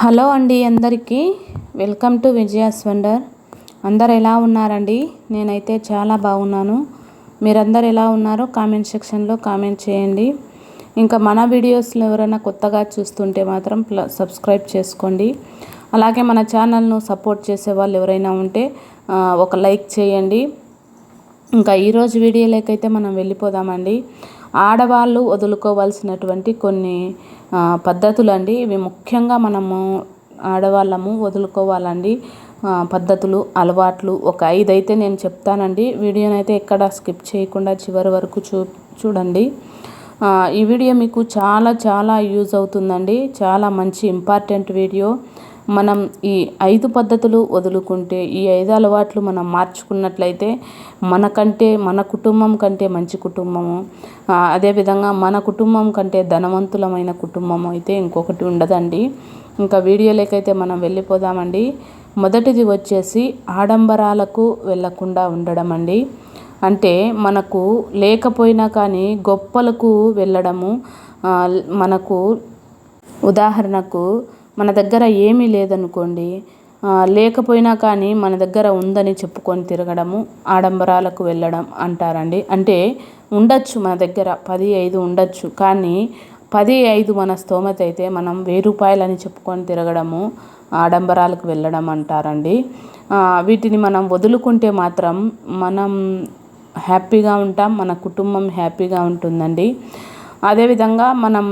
Hello అండి అందరికీ. Welcome to Vijaya's wonder. అందరు ఎలా ఉన్నారండి? నేనైతే చాలా బాగున్నాను. మీరందరు ఎలా ఉన్నారో కామెంట్ సెక్షన్లో కామెంట్ చేయండి. ఇంకా మన వీడియోస్లో ఎవరైనా కొత్తగా చూస్తుంటే మాత్రం ప్లస్ సబ్స్క్రైబ్ చేసుకోండి. అలాగే మన ఛానల్ను సపోర్ట్ చేసే వాళ్ళు ఎవరైనా ఉంటే ఒక లైక్ చేయండి. ఇంకా ఈరోజు వీడియోలోకైతే మనం వెళ్ళిపోదామండి. ఆడవాళ్ళు వదులుకోవాల్సినటువంటి కొన్ని పద్ధతులండి. పద్ధతులు అండి ఇవి ముఖ్యంగా మనము ఆడవాళ్ళము వదులుకోవాలండి. పద్ధతులు అలవాట్లు ఒక ఐదు అయితే నేను చెప్తానండి. వీడియోనైతే ఎక్కడ స్కిప్ చేయకుండా చివరి వరకు చూ చూడండి. ఈ వీడియో మీకు చాలా చాలా యూజ్ అవుతుందండి. చాలా మంచి ఇంపార్టెంట్ వీడియో. మనం ఈ ఐదు పద్ధతులు వదులుకుంటే ఈ ఐదు అలవాట్లు మనం మార్చుకున్నట్లయితే మనకంటే మన కుటుంబం కంటే మంచి కుటుంబము. అదేవిధంగా మన కుటుంబం కంటే ధనవంతులమైన కుటుంబం అయితే ఇంకొకటి ఉండదండి. ఇంకా వీడియోలోకైతే మనం వెళ్ళిపోదామండి. మొదటిది వచ్చేసి ఆడంబరాలకు వెళ్ళకుండా ఉండడం అండి. అంటే మనకు లేకపోయినా కానీ గొప్పలకు వెళ్ళడము మనకు ఉదాహరణకు మన దగ్గర ఏమీ లేదనుకోండి లేకపోయినా కానీ మన దగ్గర ఉందని చెప్పుకొని తిరగడము ఆడంబరాలకు వెళ్ళడం అంటారండి. అంటే ఉండొచ్చు మన దగ్గర పది ఐదు ఉండొచ్చు. కానీ పది ఐదు మన స్తోమత అయితే మనం వెయ్యి రూపాయలని చెప్పుకొని తిరగడము ఆడంబరాలకు వెళ్ళడం అంటారండి. వీటిని మనం వదులుకుంటే మాత్రం మనం హ్యాపీగా ఉంటాం మన కుటుంబం హ్యాపీగా ఉంటుందండి. అదేవిధంగా మనం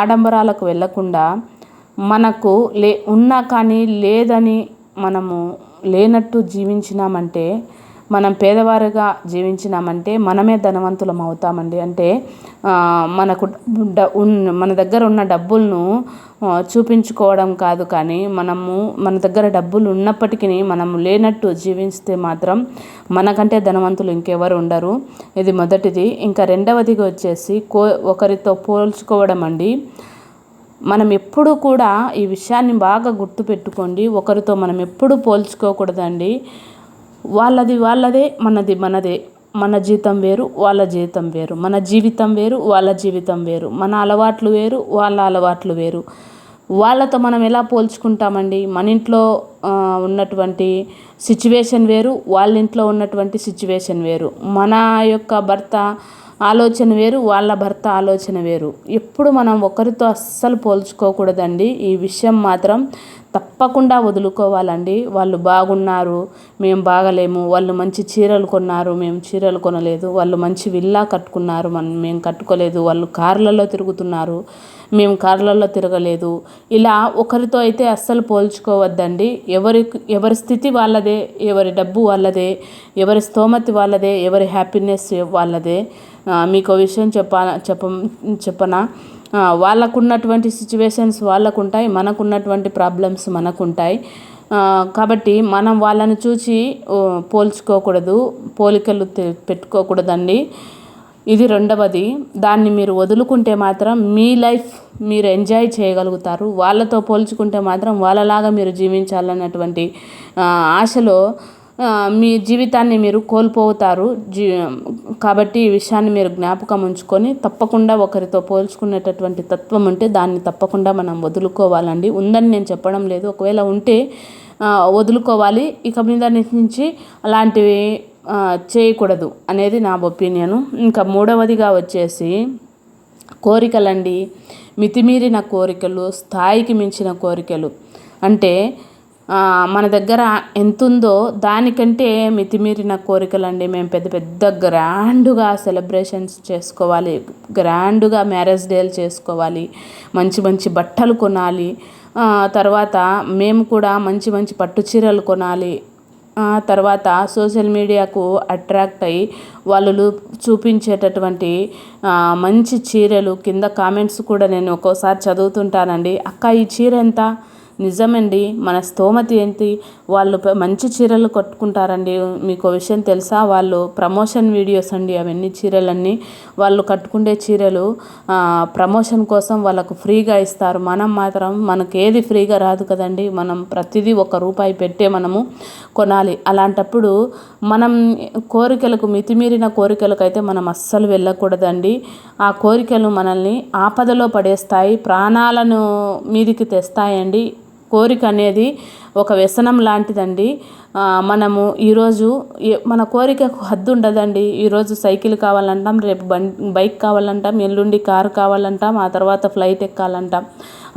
ఆడంబరాలకు వెళ్ళకుండా మనకు లే ఉన్నా కానీ లేదని మనము లేనట్టు జీవించినామంటే మనం పేదవారిగా జీవించినామంటే మనమే ధనవంతులం అవుతామండి. అంటే మనకు డ మన దగ్గర ఉన్న డబ్బులను చూపించుకోవడం కాదు కానీ మనము మన దగ్గర డబ్బులు ఉన్నప్పటికీ మనము లేనట్టు జీవిస్తే మాత్రం మనకంటే ధనవంతులు ఇంకెవరు ఉండరు. ఇది మొదటిది. ఇంకా రెండవదిగా వచ్చేసి కో ఒకరితో పోల్చుకోవడం అండి. మనం ఎప్పుడూ కూడా ఈ విషయాన్ని బాగా గుర్తుపెట్టుకోండి. ఒకరితో మనం ఎప్పుడూ పోల్చుకోకూడదండి. వాళ్ళది వాళ్ళదే మనది మనదే. మన జీతం వేరు వాళ్ళ జీతం వేరు. మన జీవితం వేరు వాళ్ళ జీవితం వేరు. మన అలవాట్లు వేరు వాళ్ళ అలవాట్లు వేరు. వాళ్ళతో మనం ఎలా పోల్చుకుంటామండి? మన ఇంట్లో ఉన్నటువంటి సిచ్యువేషన్ వేరు వాళ్ళ ఇంట్లో ఉన్నటువంటి సిచ్యువేషన్ వేరు. మన యొక్క భర్త ఆలోచన వేరు వాళ్ళ భర్త ఆలోచన వేరు. ఎప్పుడు మనం ఒకరితో అస్సలు పోల్చుకోకూడదండి. ఈ విషయం మాత్రం తప్పకుండా వదులుకోవాలండి. వాళ్ళు బాగున్నారు మేము బాగలేము వాళ్ళు మంచి చీరలు కొన్నారు మేము చీరలు కొనలేదు వాళ్ళు మంచి విల్లా కట్టుకున్నారు మనం మేము కట్టుకోలేదు వాళ్ళు కార్లలో తిరుగుతున్నారు మేము కార్లలో తిరగలేదు. ఇలా ఒకరితో అయితే అస్సలు పోల్చుకోవద్దండి. ఎవరి ఎవరి స్థితి వాళ్ళదే ఎవరి డబ్బు వాళ్ళదే ఎవరి స్తోమతి వాళ్ళదే ఎవరి హ్యాపీనెస్ వాళ్ళదే. మీకు విషయం చెప్ప చెప్ప చెప్పనా? వాళ్ళకున్నటువంటి సిచ్యువేషన్స్ వాళ్ళకుంటాయి మనకున్నటువంటి ప్రాబ్లమ్స్ మనకుంటాయి. ఉంటాయి కాబట్టి మనం వాళ్ళని చూసి పోల్చుకోకూడదు పోలికలు పెట్టుకోకూడదండి. ఇది రెండవది. దాన్ని మీరు వదులుకుంటే మాత్రం మీ లైఫ్ మీరు ఎంజాయ్ చేయగలుగుతారు. వాళ్ళతో పోల్చుకుంటే మాత్రం వాళ్ళలాగా మీరు జీవించాలన్నటువంటి ఆశలో మీ జీవితాన్ని మీరు కోల్పోతారు. జీ కాబట్టి ఈ విషయాన్ని మీరు జ్ఞాపకం ఉంచుకొని తప్పకుండా ఒకరితో పోల్చుకునేటటువంటి తత్వం ఉంటే దాన్ని తప్పకుండా మనం వదులుకోవాలండి. ఉందని నేను చెప్పడం లేదు. ఒకవేళ ఉంటే వదులుకోవాలి. ఇక మీద నుంచి అలాంటివి చేయకూడదు అనేది నా ఒపీనియను. ఇంకా మూడవదిగా వచ్చేసి కోరికలండి. మితిమీరిన కోరికలు స్థాయికి మించిన కోరికలు. అంటే మన దగ్గర ఎంతుందో దానికంటే మితిమీరిన కోరికలండి. మేము పెద్ద పెద్ద గ్రాండ్గా సెలబ్రేషన్స్ చేసుకోవాలి. గ్రాండ్గా మ్యారేజ్ డేలు చేసుకోవాలి. మంచి మంచి బట్టలు కొనాలి. తర్వాత మేము కూడా మంచి మంచి పట్టు చీరలు కొనాలి. తర్వాత సోషల్ మీడియాకు అట్రాక్ట్ అయ్యి వాళ్ళు చూపించేటటువంటి మంచి చీరలు కింద కామెంట్స్ కూడా నేను ఒక్కోసారి చదువుతుంటానండి. అక్క ఈ చీర ఎంత? నిజమండి మన స్తోమత ఏంటి? వాళ్ళు మంచి చీరలు కట్టుకుంటారండి. మీకు విషయం తెలుసా? వాళ్ళు ప్రమోషన్ వీడియోస్ అండి అవన్నీ చీరలన్నీ. వాళ్ళు కట్టుకుండే చీరలు ప్రమోషన్ కోసం వాళ్ళకు ఫ్రీగా ఇస్తారు. మనం మాత్రం మనకు ఏది ఫ్రీగా రాదు కదండి. మనం ప్రతిదీ ఒక రూపాయి పెట్టే మనము కొనాలి. అలాంటప్పుడు మనం కోరికలకు మితిమీరిన కోరికలకు అయితే మనం అస్సలు వెళ్ళకూడదండి. ఆ కోరికలు మనల్ని ఆపదలో పడేస్తాయి ప్రాణాలను మీదికి తెస్తాయండి. కోరిక అనేది ఒక వ్యసనం లాంటిదండి. మనము ఈరోజు మన కోరికకు హద్దు ఉండదండి. ఈరోజు సైకిల్ కావాలంటాం రేపు బైక్ కావాలంటాం ఎల్లుండి కారు కావాలంటాం ఆ తర్వాత ఫ్లైట్ ఎక్కాలంటాం.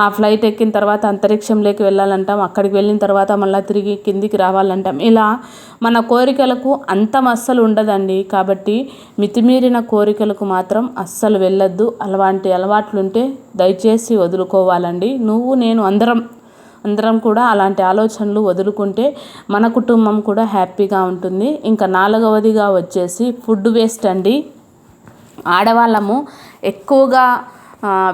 ఆ ఫ్లైట్ ఎక్కిన తర్వాత అంతరిక్షంలోకి వెళ్ళాలంటాం అక్కడికి వెళ్ళిన తర్వాత మళ్ళీ తిరిగి కిందికి రావాలంటాం. ఇలా మన కోరికలకు అంతం అస్సలు ఉండదండి. కాబట్టి మితిమీరిన కోరికలకు మాత్రం అస్సలు వెళ్ళొద్దు. అలాంటి అలవాట్లుంటే దయచేసి వదులుకోవాలండి. నువ్వు నేను అందరం అందరం కూడా అలాంటి ఆలోచనలు వదులుకుంటే మన కుటుంబం కూడా హ్యాపీగా ఉంటుంది. ఇంకా నాలుగవదిగా వచ్చేసి ఫుడ్ వేస్ట్ అండి. ఆడవాళ్ళము ఎక్కువగా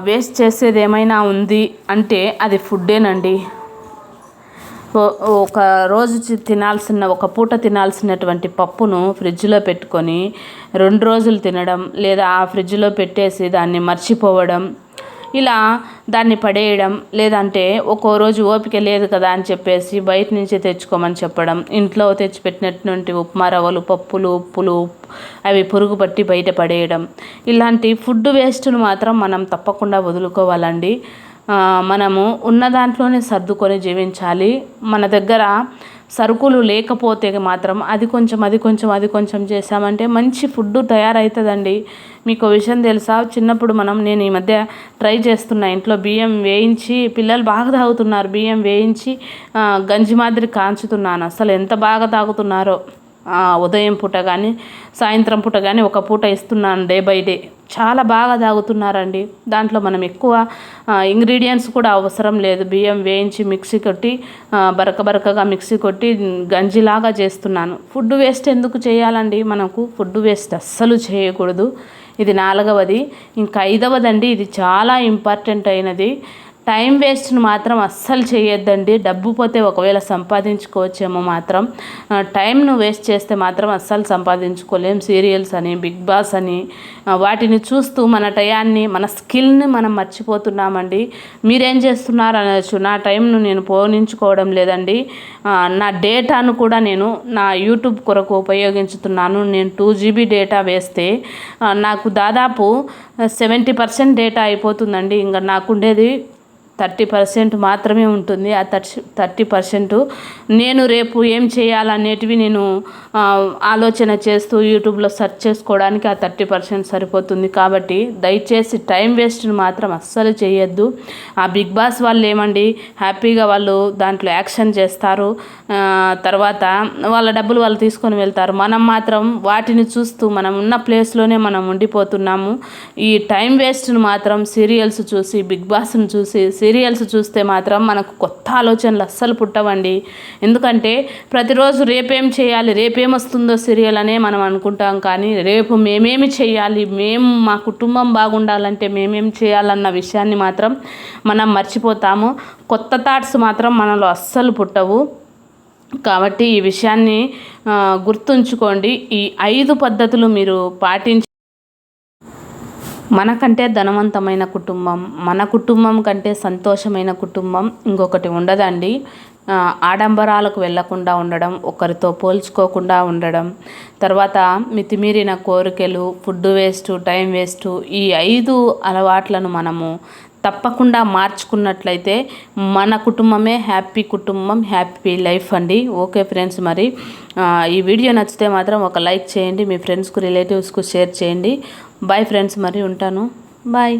వేస్ట్ చేసేది ఏమైనా ఉంది అంటే అది ఫుడ్డేనండి. ఒక రోజు తినాల్సిన ఒక పూట తినాల్సినటువంటి పప్పును ఫ్రిడ్జ్లో పెట్టుకొని రెండు రోజులు తినడం లేదా ఆ ఫ్రిడ్జ్లో పెట్టేసి దాన్ని మర్చిపోవడం ఇలా దాన్ని పడేయడం లేదంటే ఒక్కో రోజు ఓపిక లేదు కదా అని చెప్పేసి బయట నుంచి తెచ్చుకోమని చెప్పడం ఇంట్లో తెచ్చిపెట్టినటువంటి ఉప్మా రవ్వలు పప్పులు ఉప్పులు అవి పురుగు పట్టి బయట పడేయడం. ఇలాంటి ఫుడ్ వేస్ట్ను మాత్రం మనం తప్పకుండా వదులుకోవాలండి. మనము ఉన్న దాంట్లోనే సర్దుకొని జీవించాలి. మన దగ్గర సరుకులు లేకపోతే మాత్రం అది కొంచెం అది కొంచెం అది కొంచెం చేసామంటే మంచి ఫుడ్ తయారవుతుందండి మీకు విషయం తెలుసా? చిన్నప్పుడు మనం నేను ఈ మధ్య ట్రై చేస్తున్నా ఇంట్లో బియ్యం వేయించి పిల్లలు బాగా తాగుతున్నారు బియ్యం వేయించి గంజి మాదిరి కాంచుతున్నాను. అసలు ఎంత బాగా తాగుతున్నారో. ఉదయం పూట కానీ సాయంత్రం పూట కానీ ఒక పూట ఇస్తున్నాను డే బై డే. చాలా బాగా తాగుతున్నారండి. దాంట్లో మనం ఎక్కువ ఇంగ్రీడియంట్స్ కూడా అవసరం లేదు. బియ్యం వేయించి మిక్సీ కొట్టి బరక బరకగా మిక్సీ కొట్టి గంజిలాగా చేస్తున్నాను. ఫుడ్ వేస్ట్ ఎందుకు చేయాలండి మనకు? ఫుడ్ వేస్ట్ అస్సలు చేయకూడదు. ఇది నాలుగవది. ఇంకా ఐదవదండి ఇది చాలా ఇంపార్టెంట్ అయినది. టైం వేస్ట్ను మాత్రం అస్సలు చేయొద్దండి. డబ్బు పోతే ఒకవేళ సంపాదించుకోవచ్చేమో మాత్రం. టైంను వేస్ట్ చేస్తే మాత్రం అస్సలు సంపాదించుకోలేం. సీరియల్స్ అని బిగ్ బాస్ అని వాటిని చూస్తూ మన టయాన్ని మన స్కిల్ని మనం మర్చిపోతున్నామండి. మీరేం చేస్తున్నారు అనొచ్చు నా టైంను నేను పోనించుకోవడం లేదండి. నా డేటాను కూడా నేను నా యూట్యూబ్ కొరకు ఉపయోగించుతున్నాను. నేను టూ జీబీ డేటా వేస్తే నాకు దాదాపు సెవెంటీ పర్సెంట్ డేటా అయిపోతుందండి. ఇంకా నాకుండేది థర్టీ పర్సెంట్ మాత్రమే ఉంటుంది. ఆ థర్టీ థర్టీ పర్సెంట్ నేను రేపు ఏం చేయాలనేటివి నేను ఆలోచన చేస్తూ యూట్యూబ్లో సెర్చ్ చేసుకోవడానికి ఆ థర్టీ పర్సెంట్ సరిపోతుంది. కాబట్టి దయచేసి టైం వేస్ట్ని మాత్రం అస్సలు చేయొద్దు. ఆ బిగ్ బాస్ వాళ్ళు ఏమండి హ్యాపీగా వాళ్ళు దాంట్లో యాక్షన్ చేస్తారు. తర్వాత వాళ్ళ డబ్బులు వాళ్ళు తీసుకొని వెళ్తారు. మనం మాత్రం వాటిని చూస్తూ మనం ఉన్న ప్లేస్లోనే మనం ఉండిపోతున్నాము. ఈ టైం వేస్ట్ను మాత్రం సీరియల్స్ చూసి బిగ్ బాస్ను చూసి సీరియల్స్ చూస్తే మాత్రం మనకు కొత్త ఆలోచనలు అస్సలు పుట్టవండి. ఎందుకంటే ప్రతిరోజు రేపేం చేయాలి రేపేం వస్తుందో సీరియల్ అనే మనం అనుకుంటాం. కానీ రేపు మేమేమి చేయాలి మేము మా కుటుంబం బాగుండాలంటే మేమేం చేయాలన్న విషయాన్ని మాత్రం మనం మర్చిపోతాము. కొత్త థాట్స్ మాత్రం మనలో అస్సలు పుట్టవు. కాబట్టి ఈ విషయాన్ని గుర్తుంచుకోండి. ఈ ఐదు పద్ధతులు మీరు పాటించి మనకంటే ధనవంతమైన కుటుంబం మన కుటుంబం కంటే సంతోషమైన కుటుంబం ఇంకొకటి ఉండదండి. ఆడంబరాలకు వెళ్ళకుండా ఉండడం ఒకరితో పోల్చుకోకుండా ఉండడం. తర్వాత మితిమీరిన కోరికలు ఫుడ్ వేస్ట్ టైం వేస్ట్ ఈ ఐదు అలవాట్లను మనము తప్పకుండా మార్చుకున్నట్లయితే మన కుటుంబమే హ్యాపీ కుటుంబం హ్యాపీ లైఫ్ అండి. ఓకే ఫ్రెండ్స్ మరి. ఈ వీడియో నచ్చితే మాత్రం ఒక లైక్ చేయండి మీ ఫ్రెండ్స్కు రిలేటివ్స్కు షేర్ చేయండి. బాయ్ ఫ్రెండ్స్ మరి ఉంటాను. బాయ్